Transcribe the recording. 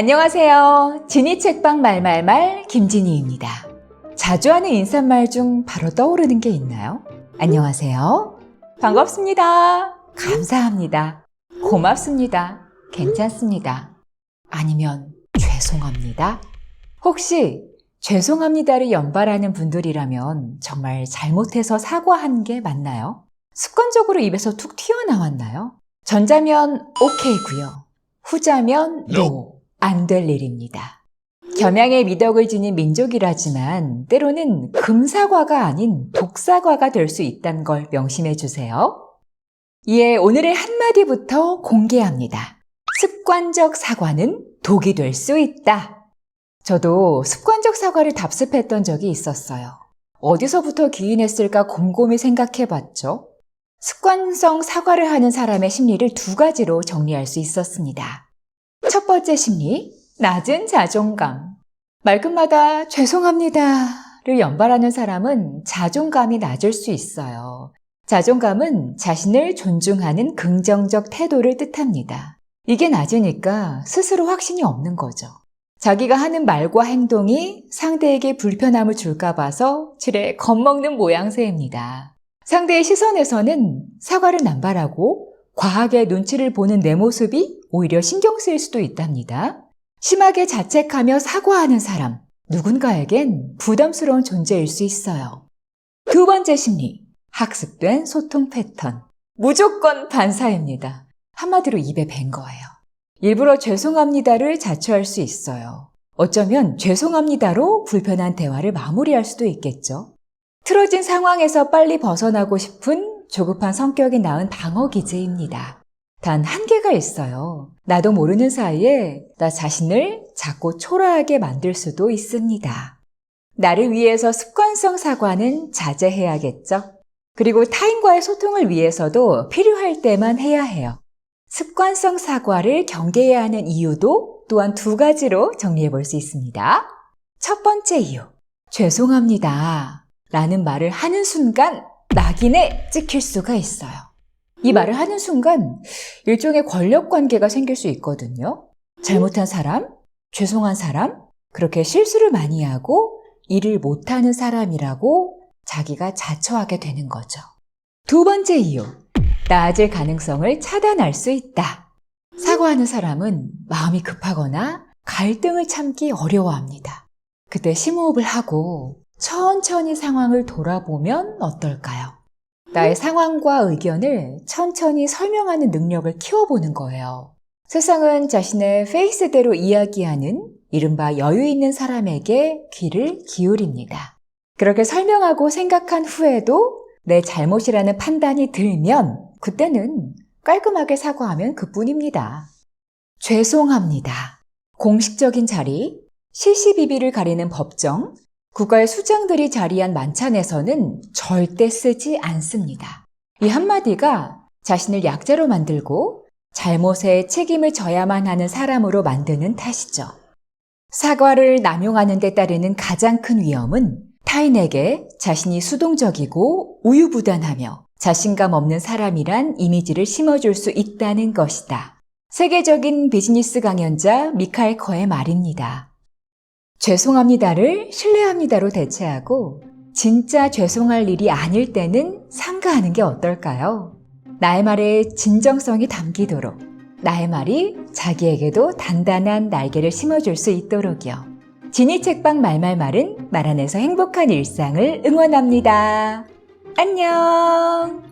안녕하세요. 지니 책방 말말말 김진희입니다. 자주 하는 인사말 중 바로 떠오르는 게 있나요? 안녕하세요. 반갑습니다. 감사합니다. 고맙습니다. 괜찮습니다. 아니면 죄송합니다. 혹시 죄송합니다를 연발하는 분들이라면 정말 잘못해서 사과한 게 맞나요? 습관적으로 입에서 툭 튀어나왔나요? 전자면 오케이고요. 후자면 노. 안 될 일입니다. 겸양의 미덕을 지닌 민족이라지만 때로는 금사과가 아닌 독사과가 될 수 있다는 걸 명심해 주세요. 이에 오늘의 한마디부터 공개합니다. 습관적 사과는 독이 될 수 있다. 저도 습관적 사과를 답습했던 적이 있었어요. 어디서부터 기인했을까 곰곰이 생각해 봤죠. 습관성 사과를 하는 사람의 심리를 두 가지로 정리할 수 있었습니다. 첫 번째 심리, 낮은 자존감. 말끝마다 죄송합니다를 연발하는 사람은 자존감이 낮을 수 있어요. 자존감은 자신을 존중하는 긍정적 태도를 뜻합니다. 이게 낮으니까 스스로 확신이 없는 거죠. 자기가 하는 말과 행동이 상대에게 불편함을 줄까 봐서 지레 겁먹는 모양새입니다. 상대의 시선에서는 사과를 남발하고 과하게 눈치를 보는 내 모습이 오히려 신경 쓰일 수도 있답니다. 심하게 자책하며 사과하는 사람, 누군가에겐 부담스러운 존재일 수 있어요. 두 번째 심리, 학습된 소통 패턴. 무조건 반사입니다. 한마디로 입에 밴 거예요. 일부러 죄송합니다를 자초할 수 있어요. 어쩌면 죄송합니다로 불편한 대화를 마무리할 수도 있겠죠. 틀어진 상황에서 빨리 벗어나고 싶은 조급한 성격이 낳은 방어 기제입니다. 단 한계가 있어요. 나도 모르는 사이에 나 자신을 자꾸 초라하게 만들 수도 있습니다. 나를 위해서 습관성 사과는 자제해야겠죠. 그리고 타인과의 소통을 위해서도 필요할 때만 해야 해요. 습관성 사과를 경계해야 하는 이유도 또한 두 가지로 정리해 볼 수 있습니다. 첫 번째 이유. 죄송합니다. 라는 말을 하는 순간 낙인에 찍힐 수가 있어요. 이 말을 하는 순간 일종의 권력 관계가 생길 수 있거든요. 잘못한 사람, 죄송한 사람, 그렇게 실수를 많이 하고 일을 못하는 사람이라고 자기가 자처하게 되는 거죠. 두 번째 이유. 나아질 가능성을 차단할 수 있다. 사과하는 사람은 마음이 급하거나 갈등을 참기 어려워합니다. 그때 심호흡을 하고 천천히 상황을 돌아보면 어떨까요? 나의 상황과 의견을 천천히 설명하는 능력을 키워보는 거예요. 세상은 자신의 페이스대로 이야기하는 이른바 여유 있는 사람에게 귀를 기울입니다. 그렇게 설명하고 생각한 후에도 내 잘못이라는 판단이 들면 그때는 깔끔하게 사과하면 그뿐입니다. 죄송합니다. 공식적인 자리, 시시비비를 가리는 법정, 국가의 수장들이 자리한 만찬에서는 절대 쓰지 않습니다. 이 한마디가 자신을 약자로 만들고 잘못에 책임을 져야만 하는 사람으로 만드는 탓이죠. 사과를 남용하는 데 따르는 가장 큰 위험은 타인에게 자신이 수동적이고 우유부단하며 자신감 없는 사람이란 이미지를 심어줄 수 있다는 것이다. 세계적인 비즈니스 강연자 미카엘 커의 말입니다. 죄송합니다를 신뢰합니다로 대체하고 진짜 죄송할 일이 아닐 때는 삼가하는 게 어떨까요? 나의 말에 진정성이 담기도록 나의 말이 자기에게도 단단한 날개를 심어줄 수 있도록요. 지니 책방 말말말은 말 안에서 행복한 일상을 응원합니다. 안녕!